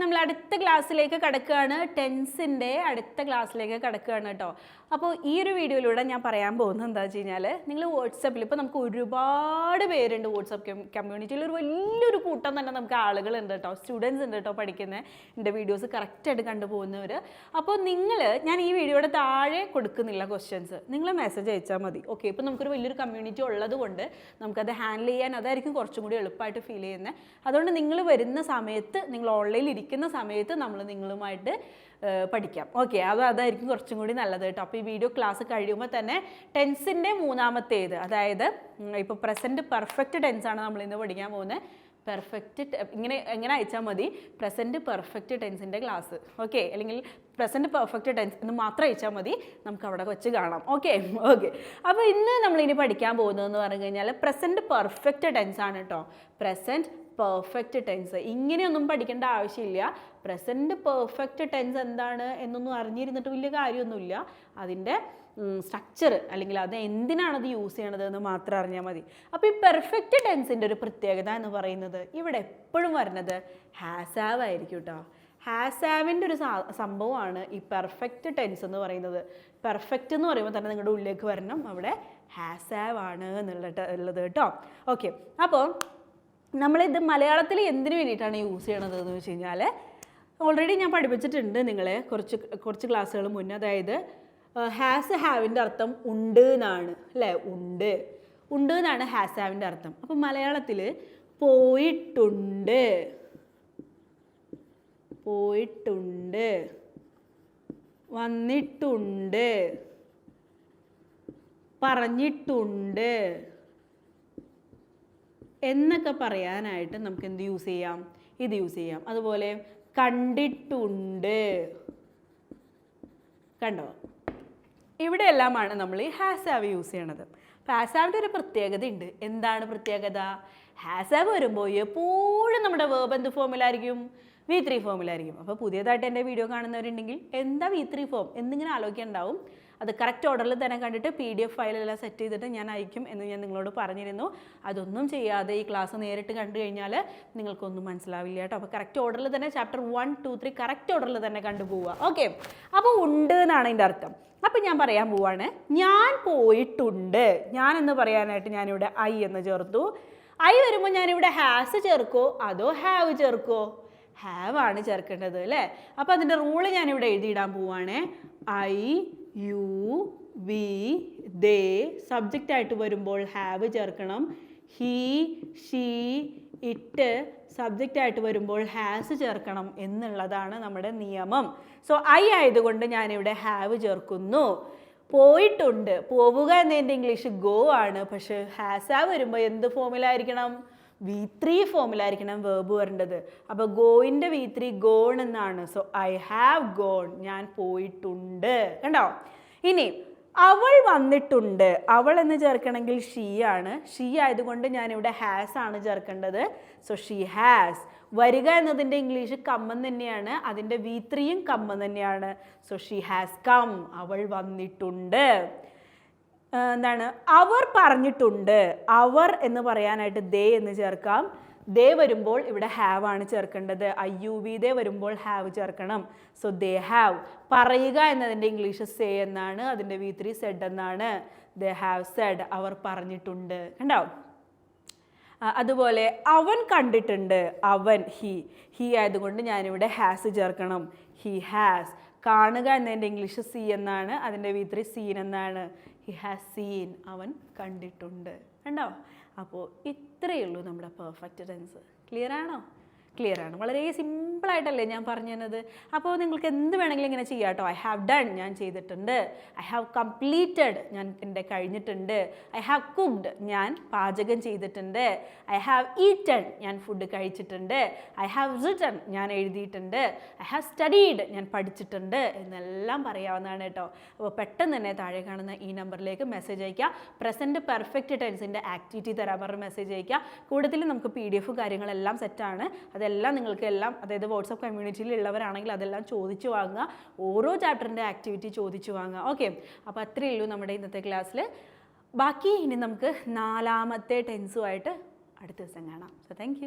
നമ്മൾ അടുത്ത ക്ലാസ്സിലേക്ക് കിടക്കുകയാണ്. ടെൻസിന്റെ അടുത്ത ക്ലാസ്സിലേക്ക് കിടക്കുകയാണ് കേട്ടോ. അപ്പോൾ ഈ ഒരു വീഡിയോയിലൂടെ ഞാൻ പറയാൻ പോകുന്നത് എന്താ വെച്ച് കഴിഞ്ഞാൽ നിങ്ങൾ വാട്സപ്പിൽ ഇപ്പോൾ നമുക്ക് ഒരുപാട് പേരുണ്ട് വാട്സപ്പ് കമ്മ്യൂണിറ്റിയിൽ ഒരു വലിയൊരു കൂട്ടം തന്നെ നമുക്ക് ആളുകളുണ്ട് കേട്ടോ സ്റ്റുഡൻസ് ഉണ്ട് കേട്ടോ പഠിക്കുന്ന. എന്റെ വീഡിയോസ് കറക്റ്റായിട്ട് കണ്ടുപോകുന്നവർ അപ്പോൾ നിങ്ങൾ ഞാൻ ഈ വീഡിയോയുടെ താഴെ കൊടുക്കുന്നില്ല ക്വസ്റ്റ്യൻസ് നിങ്ങൾ മെസ്സേജ് അയച്ചാൽ മതി. ഓക്കെ ഇപ്പോൾ നമുക്കൊരു വലിയൊരു കമ്മ്യൂണിറ്റി ഉള്ളതുകൊണ്ട് നമുക്കത് ഹാൻഡിൽ ചെയ്യാൻ അതായിരിക്കും കുറച്ചും കൂടി എളുപ്പമായിട്ട് ഫീൽ ചെയ്യുന്നത് അതുകൊണ്ട് നിങ്ങൾ വരുന്ന സമയത്ത് നിങ്ങൾ ഓൺലൈനിൽ ഇരിക്കുന്ന സമയത്ത് നമ്മൾ നിങ്ങളുമായിട്ട് പഠിക്കാം. ഓക്കെ അത് അതായിരിക്കും കുറച്ചും കൂടി നല്ലത് കേട്ടോ അപ്പോൾ ഈ വീഡിയോ ക്ലാസ് കഴിയുമ്പോൾ തന്നെ ടെൻസിന്റെ മൂന്നാമത്തേത്. അതായത് ഇപ്പോൾ പ്രസന്റ് പെർഫെക്റ്റ് ടെൻസാണ് നമ്മൾ ഇന്ന് പഠിക്കാൻ പോകുന്നത്. പെർഫെക്റ്റ് ഇങ്ങനെ എങ്ങനെ അയച്ചാൽ മതി? പ്രസന്റ് പെർഫെക്റ്റ് ടെൻസിന്റെ ക്ലാസ് ഓക്കെ അല്ലെങ്കിൽ പ്രസന്റ് പെർഫെക്റ്റ് ടെൻസ് എന്ന് മാത്രം അയച്ചാൽ മതി. നമുക്ക് അവിടെ വെച്ച് കാണാം. ഓക്കെ ഓക്കെ അപ്പോൾ ഇന്ന് നമ്മൾ ഇനി പഠിക്കാൻ പോകുന്നതെന്ന് പറഞ്ഞു കഴിഞ്ഞാൽ പ്രസന്റ് പെർഫെക്റ്റ് ടെൻസ് ആണ് കേട്ടോ പ്രസന്റ് പെർഫെക്റ്റ് ടെൻസ് ഇങ്ങനെയൊന്നും പഠിക്കേണ്ട ആവശ്യമില്ല. പ്രസന്റ് പെർഫെക്റ്റ് ടെൻസ് എന്താണ് എന്നൊന്നും അറിഞ്ഞിരുന്നിട്ട് വലിയ കാര്യമൊന്നുമില്ല. അതിന്റെ സ്ട്രക്ചർ അല്ലെങ്കിൽ അത് എന്തിനാണ് അത് യൂസ് ചെയ്യണത് എന്ന് മാത്രം അറിഞ്ഞാൽ മതി. അപ്പോൾ ഈ പെർഫെക്റ്റ് ടെൻസിന്റെ ഒരു പ്രത്യേകത എന്ന് പറയുന്നത് ഇവിടെ എപ്പോഴും വരുന്നത് ഹാസ് ഹാസാവ് ആയിരിക്കും കേട്ടോ ഹാസാവിന്റെ ഒരു സംഭവമാണ് ഈ പെർഫെക്റ്റ് ടെൻസ് എന്ന് പറയുന്നത്. പെർഫെക്റ്റ് എന്ന് പറയുമ്പോൾ തന്നെ നിങ്ങളുടെ ഉള്ളിലേക്ക് വരണം. അവിടെ ഹാസാവ് ആണ് എന്നുള്ള ഉള്ളത് കേട്ടോ ഓക്കെ അപ്പോൾ നമ്മളിത് മലയാളത്തിൽ എന്തിനു വേണ്ടിയിട്ടാണ് യൂസ് ചെയ്യണത് എന്ന് വെച്ച് കഴിഞ്ഞാൽ ഓൾറെഡി ഞാൻ പഠിപ്പിച്ചിട്ടുണ്ട് നിങ്ങളെ കുറച്ച് കുറച്ച് ക്ലാസ്സുകൾ മുന്നേ. അതായത് ഹാസ് ഹാവിന്റെ അർത്ഥം ഉണ്ട് എന്നാണ് അല്ലേ? ഉണ്ട്. ഉണ്ട് എന്നാണ് ഹാസ് ഹാവിന്റെ അർത്ഥം. അപ്പം മലയാളത്തിൽ പോയിട്ടുണ്ട്. പോയിട്ടുണ്ട്. വന്നിട്ടുണ്ട്. പറഞ്ഞിട്ടുണ്ട്. എന്നൊക്കെ പറയാനായിട്ട് നമുക്ക് എന്ത് യൂസ് ചെയ്യാം? ഇത് യൂസ് ചെയ്യാം. അതുപോലെ കണ്ടിട്ടുണ്ട്. കണ്ടോ? ഇവിടെയെല്ലാമാണ് നമ്മൾ ഈ ഹാസാവ് യൂസ് ചെയ്യണത്. ഹാസാവിന്റെ ഒരു പ്രത്യേകത ഉണ്ട് എന്താണ് പ്രത്യേകത? ഹാസാവ് വരുമ്പോൾ എപ്പോഴും നമ്മുടെ വേർബ് എന്ത് ഫോമിലായിരിക്കും വി ത്രീ ഫോമിലായിരിക്കും അപ്പോൾ പുതിയതായിട്ട് എന്റെ വീഡിയോ കാണുന്നവരുണ്ടെങ്കിൽ എന്താ വി ത്രീ ഫോം എന്നിങ്ങനെ ആലോചിക്കുന്നുണ്ടാവും അത് കറക്റ്റ് ഓർഡറിൽ തന്നെ കണ്ടിട്ട് പി ഡി എഫ് ഫയലെല്ലാം സെറ്റ് ചെയ്തിട്ട് ഞാൻ അയക്കും എന്ന് ഞാൻ നിങ്ങളോട് പറഞ്ഞിരുന്നു. അതൊന്നും ചെയ്യാതെ ഈ ക്ലാസ് നേരിട്ട് കണ്ടു കഴിഞ്ഞാൽ നിങ്ങൾക്കൊന്നും മനസ്സിലാവില്ല കേട്ടോ. അപ്പോൾ കറക്റ്റ് ഓർഡറിൽ തന്നെ chapter one two three correct ഓർഡറിൽ തന്നെ കണ്ടുപോവുക ഓക്കെ അപ്പോൾ ഉണ്ട് എന്നാണ് എന്റെ അർത്ഥം. അപ്പം ഞാൻ പറയാൻ പോവാണ്. ഞാൻ പോയിട്ടുണ്ട്. ഞാൻ എന്ന് പറയാനായിട്ട് ഞാനിവിടെ ഐ എന്ന് ചേർത്തു. ഐ വരുമ്പോൾ ഞാനിവിടെ ഹാസ് ചേർക്കോ? അതോ ഹാവ് ചേർക്കോ? ഹാവ് ആണ് ചേർക്കേണ്ടത് അല്ലേ? അപ്പോൾ അതിന്റെ റൂൾ ഞാനിവിടെ എഴുതിയിടാൻ പോവാണ്. I you we they subject ആയിട്ട് വരുമ്പോൾ ഹാവ് ചേർക്കണം. ഹീ ഷീ ഇട്ട് സബ്ജക്റ്റ് ആയിട്ട് വരുമ്പോൾ ഹാസ് ചേർക്കണം എന്നുള്ളതാണ് നമ്മുടെ നിയമം. സോ ഐ ആയതുകൊണ്ട് ഞാനിവിടെ ഹാവ് ചേർക്കുന്നു. പോയിട്ടുണ്ട്. പോവുക എന്നതിന്റെ ഇംഗ്ലീഷ് ഗോ ആണ്. പക്ഷേ ആ വരുമ്പോൾ എന്ത് ഫോമിലായിരിക്കണം വി ത്രീ ഫോമിലായിരിക്കണം വേർബ് വരേണ്ടത്. അപ്പോൾ ഗോയിന്റെ വി ത്രീ ഗോൺ എന്നാണ്. സോ ഐ ഹാവ് ഗോൺ ഞാൻ പോയിട്ടുണ്ട്. കണ്ടോ? ഇനി അവൾ വന്നിട്ടുണ്ട്. അവൾ എന്ന് ചേർക്കണമെങ്കിൽ ഷീ ആണ്. ഷീ ആയതുകൊണ്ട് ഞാനിവിടെ ഹാസ് ആണ് ചേർക്കേണ്ടത്. സോ ഷീ ഹാസ് വരിക എന്നതിന്റെ ഇംഗ്ലീഷ് കമ്മൻ തന്നെയാണ്. അതിന്റെ വി ത്രീയും കമ്മൻ തന്നെയാണ്. സോ ഷീ ഹാസ് കം അവൾ വന്നിട്ടുണ്ട്. എന്താണ്? അവർ പറഞ്ഞിട്ടുണ്ട്. അവർ എന്ന് പറയാനായിട്ട് ദേ എന്ന് ചേർക്കാം. ദേ വരുമ്പോൾ ഇവിടെ ഹാവ് ആണ് ചേർക്കേണ്ടത്. ഐ യു വി ദേ വരുമ്പോൾ ഹാവ് ചേർക്കണം. സോ ദേ ഹാവ് പറയുക എന്നതിന്റെ ഇംഗ്ലീഷ് സേ എന്നാണ്. അതിന്റെ വി ത്രീ സെഡ് എന്നാണ്. ദേ ഹാവ് സെഡ് അവർ പറഞ്ഞിട്ടുണ്ട്. കണ്ടോ? അതുപോലെ അവൻ കണ്ടിട്ടുണ്ട്. അവൻ ഹി ഹി ആയതുകൊണ്ട് ഞാനിവിടെ ഹാസ് ചേർക്കണം. ഹി ഹാസ് കാണുക എന്നതിന്റെ ഇംഗ്ലീഷ് സീ എന്നാണ്. അതിന്റെ വി ത്രീ സീൻ എന്നാണ് ഹി ഹാസ് സീൻ അവൻ കണ്ടിട്ടുണ്ട്. കണ്ടോ? അപ്പോൾ ഇത്രയേ ഉള്ളൂ നമ്മുടെ പെർഫെക്റ്റ് ടെൻസ് ക്ലിയർ ആണോ? ക്ലിയർ ആണ്. വളരെ സിമ്പിളായിട്ടല്ലേ ഞാൻ പറഞ്ഞു തന്നത് അപ്പോൾ നിങ്ങൾക്ക് എന്ത് വേണമെങ്കിലും ഇങ്ങനെ ചെയ്യാം കേട്ടോ. ഐ ഹാവ് ഡൺ ഞാൻ ചെയ്തിട്ടുണ്ട്. ഐ ഹാവ് കംപ്ലീറ്റഡ് ഞാൻ എന്റെ കഴിഞ്ഞിട്ടുണ്ട്. ഐ ഹാവ് കുക്ക്ഡ് ഞാൻ പാചകം ചെയ്തിട്ടുണ്ട്. ഐ ഹാവ് ഈറ്റൺ ഞാൻ ഫുഡ് കഴിച്ചിട്ടുണ്ട്. ഐ ഹാവ് റിട്ടൺ ഞാൻ എഴുതിയിട്ടുണ്ട്. ഐ ഹാവ് സ്റ്റഡീഡ് ഞാൻ പഠിച്ചിട്ടുണ്ട് എന്നെല്ലാം പറയാവുന്നതാണ് കേട്ടോ. അപ്പോൾ പെട്ടെന്ന് തന്നെ താഴെ കാണുന്ന ഈ നമ്പറിലേക്ക് മെസ്സേജ് അയക്കുക പ്രസന്റ് പെർഫെക്റ്റ് ടെൻസിന്റെ ആക്ടിവിറ്റി തരാൻ പറഞ്ഞ് മെസ്സേജ് അയക്കുക കൂടുതൽ നമുക്ക് പി ഡി എഫ് കാര്യങ്ങളെല്ലാം സെറ്റാണ് അതെല്ലാം നിങ്ങൾക്ക് എല്ലാം അതായത് വാട്സപ്പ് കമ്മ്യൂണിറ്റിയിൽ ഉള്ളവരാണെങ്കിൽ അതെല്ലാം ചോദിച്ചു വാങ്ങുക. ഓരോ ചാപ്റ്ററിന്റെ ആക്ടിവിറ്റി ചോദിച്ചു വാങ്ങുക. ഓക്കെ അപ്പോൾ അത്രയേ ഉള്ളൂ നമ്മുടെ ഇന്നത്തെ ക്ലാസ്സിൽ ബാക്കി ഇനി നമുക്ക് നാലാമത്തെ ടെൻസുമായിട്ട് അടുത്ത ദിവസം കാണാം. So thank